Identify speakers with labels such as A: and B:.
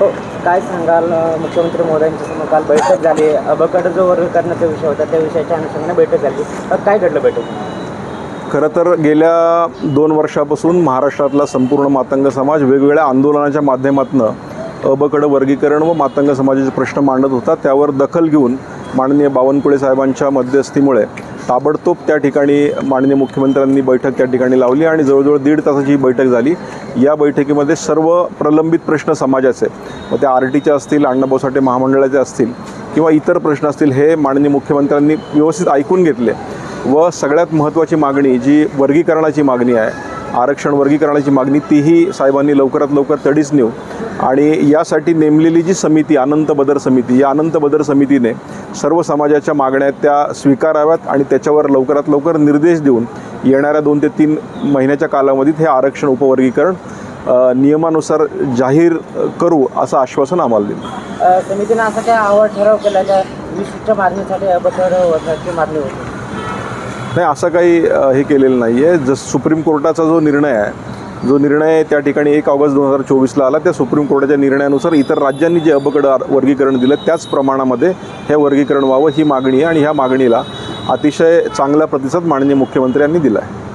A: हो काय सांगाल मुख्यमंत्री मोदयांच्या समोर काल बैठक झाली. अबकड जो वर्ग करण्याचा विषय होता त्या विषयाच्या अनुषंगाने बैठक झाली. काय घडलं बैठक
B: खरं तर गेल्या दोन वर्षापासून महाराष्ट्रातला संपूर्ण मातंग समाज वेगवेगळ्या आंदोलनाच्या माध्यमातून अबकडं वर्गीकरण व मातंग समाजाचे प्रश्न मांडत होता. त्यावर दखल घेऊन माननीय बावनकुळे साहेबांच्या मध्यस्थीमुळे ताबडतोब त्या ठिकाणी माननीय मुख्यमंत्र्यांनी बैठक त्या ठिकाणी लावली आणि जवळजवळ दीड तासाची ही बैठक झाली. या बैठकीमध्ये सर्व प्रलंबित प्रश्न समाजाचे मग त्या आर टीचे असतील अण्णाभाऊ साठे महामंडळाचे असतील किंवा इतर प्रश्न असतील हे माननीय मुख्यमंत्र्यांनी व्यवस्थित ऐकून घेतले व सगळ्यात महत्त्वाची मागणी जी वर्गीकरणाची मागणी आहे आरक्षण वर्गीकरणाची मागणी तीही साहेबांनी लवकरात लवकर तडीच नेऊ. आणि यासाठी नेमलेली जी समिती अनंत बदर समिती या अनंत बदर समितीने सर्व समाजाच्या मागण्या त्या स्वीकाराव्यात आणि त्याच्यावर लवकरात लवकर निर्देश देऊन येणाऱ्या दोन ते तीन महिन्याच्या कालावधीत हे आरक्षण उपवर्गीकरण नियमानुसार जाहीर करू असं आश्वासन आम्हाला दिलं.
A: समितीने समितीनं असं काय आवड ठराव केला का? विशिष्ट मागणीसाठी मागणी होती.
B: नाही असं काही हे केलेलं नाही आहे जस सुप्रीम कोर्टाचा जो निर्णय आहे जो निर्णय त्या ठिकाणी एक ऑगस्ट दोन हजार चोवीसला आला त्या सुप्रीम कोर्टाच्या निर्णयानुसार इतर राज्यांनी जे अबकड वर्गीकरण दिलं त्याच प्रमाणामध्ये हे वर्गीकरण व्हावं ही मागणी आहे. आणि ह्या मागणीला अतिशय चांगला प्रतिसाद माननीय मुख्यमंत्र्यांनी दिला आहे